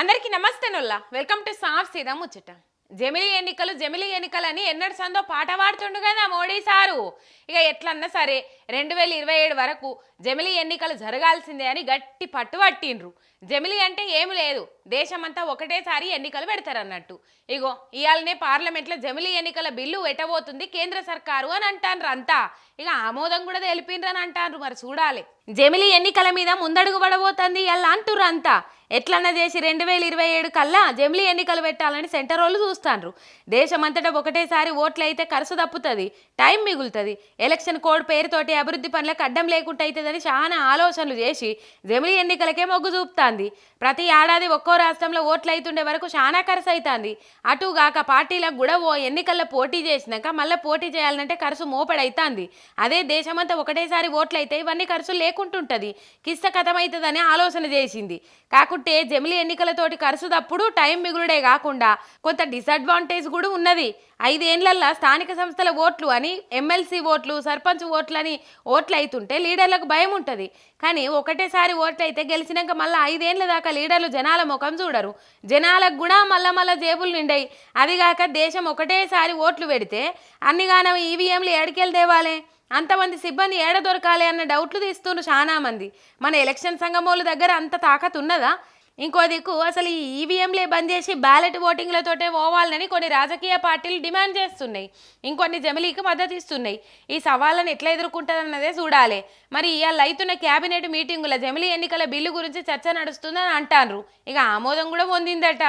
అందరికీ నమస్తే నొల్లా. Welcome to సాఫ్ సీదా ముచ్చట. జమిలి ఎన్నికలు జమిలి ఎన్నికలని అని సందో పాట పాడుతుండు కదా మోడీ సారు. ఇక ఎట్లన్నా సరే రెండు వేల ఇరవై ఏడు వరకు జమిలి ఎన్నికలు జరగాల్సిందే అని గట్టి పట్టు పట్టిండ్రు. జమిలి అంటే ఏమి లేదు. దేశమంతా ఒకటేసారి ఎన్నికలు పెడతారన్నట్టు. ఇగో ఇవాళనే పార్లమెంట్లో జమిలి ఎన్నికల బిల్లు ఎట్టబోతుంది కేంద్ర సర్కారు అని అంటారు అంతా. ఇక ఆమోదం కూడా తెలిపిండ్రని అంటారు మరి చూడాలి. జమిలి ఎన్నికల మీద ముందడుగు పడబోతుంది ఇలా అంటుర్రు అంతా. ఎట్లన్నా చేసి రెండు వేల ఇరవై ఏడు కల్లా జమిలీ ఎన్నికలు పెట్టాలని సెంటర్ వాళ్ళు చూస్తాండ్రు. దేశమంతటా ఒకటేసారి ఓట్లు అయితే ఖర్చు తప్పుతుంది టైం మిగులుతుంది. ఎలక్షన్ కోడ్ పేరుతోటి అభివృద్ధి పనులకు అడ్డం లేకుండా అవుతుందని చాలా ఆలోచనలు చేసి జమిలీ ఎన్నికలకే మొగ్గు చూపుతాంది. ప్రతి ఏడాది ఒక్కో రాష్ట్రంలో ఓట్లు అవుతుండే వరకు చాలా ఖర్చు అవుతుంది అటుగాక పార్టీలకు కూడా ఓ ఎన్నికల్లో పోటీ చేసినాక మళ్ళీ పోటీ చేయాలంటే ఖర్చు మోపడైతుంది. అదే దేశమంతా ఒకటేసారి ఓట్లు అయితే ఇవన్నీ ఖర్చు లేకుంటుంటుంది. కిస్త కథమవుతుందని ఆలోచన చేసింది. కాకుండా కాకుంటే జమిలి ఎన్నికలతోటి ఖర్చు తప్పుడు టైం మిగులుడే కాకుండా కొంత డిసడ్వాంటేజ్ కూడా ఉన్నది. ఐదేళ్ళల్లో స్థానిక సంస్థల ఓట్లు అని ఎమ్మెల్సీ ఓట్లు సర్పంచ్ ఓట్లు అని ఓట్లు అవుతుంటే లీడర్లకు భయం ఉంటుంది. కానీ ఒకటేసారి ఓట్లు అయితే గెలిచినాక మళ్ళీ ఐదేళ్ళ దాకా లీడర్లు జనాల ముఖం చూడరు. జనాలకు కూడా మళ్ళా మళ్ళా జేబులు నిండాయి అదిగాక దేశం ఒకటేసారి ఓట్లు పెడితే అన్నిగానం ఈవీఎంలు ఏడికెళ్ళి తేవాలే? అంతమంది సిబ్బంది ఏడ దొరకాలి అన్న డౌట్లు తీస్తున్నారు చాలా మంది. మన ఎలక్షన్ సంఘం వాళ్ళ దగ్గర అంత తాకత్ ఉన్నదా? ఇంకో దిక్కు అసలు ఈ ఈవీఎంలే బంద్ చేసి బ్యాలెట్ ఓటింగ్లతోటే పోవాలని కొన్ని రాజకీయ పార్టీలు డిమాండ్ చేస్తున్నాయి. ఇంకొన్ని జమిలీకి మద్దతు ఇస్తున్నాయి. ఈ సవాళ్ళను ఎట్లా ఎదుర్కొంటారన్నదే చూడాలి. మరి ఇవాళ అవుతున్న క్యాబినెట్ మీటింగుల జమిలీ ఎన్నికల బిల్లు గురించి చర్చ నడుస్తుందని అంటారు ఇక ఆమోదం కూడా పొందిందట.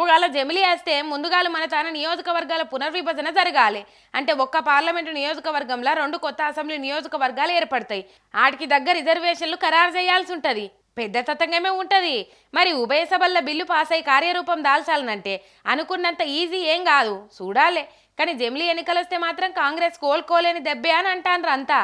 ఒకవేళ జమిలీ వేస్తే ముందుగా మన తన నియోజకవర్గాల పునర్విభజన జరగాలి. అంటే ఒక్క పార్లమెంటు నియోజకవర్గంలో రెండు కొత్త అసెంబ్లీ నియోజకవర్గాలు ఏర్పడతాయి. వాటికి దగ్గర రిజర్వేషన్లు ఖరారు చేయాల్సి ఉంటుంది. పెద్ద తతంగమే ఉంటుంది. మరి ఉభయ సభల్లో బిల్లు పాస్ అయి కార్యరూపం దాల్చాలనంటే అనుకున్నంత ఈజీ ఏం కాదు. చూడాలే. కానీ జమిలీ ఎన్నికలు వస్తే మాత్రం కాంగ్రెస్ కోలుకోలేని దెబ్బే అని అంటాన్రు అంతా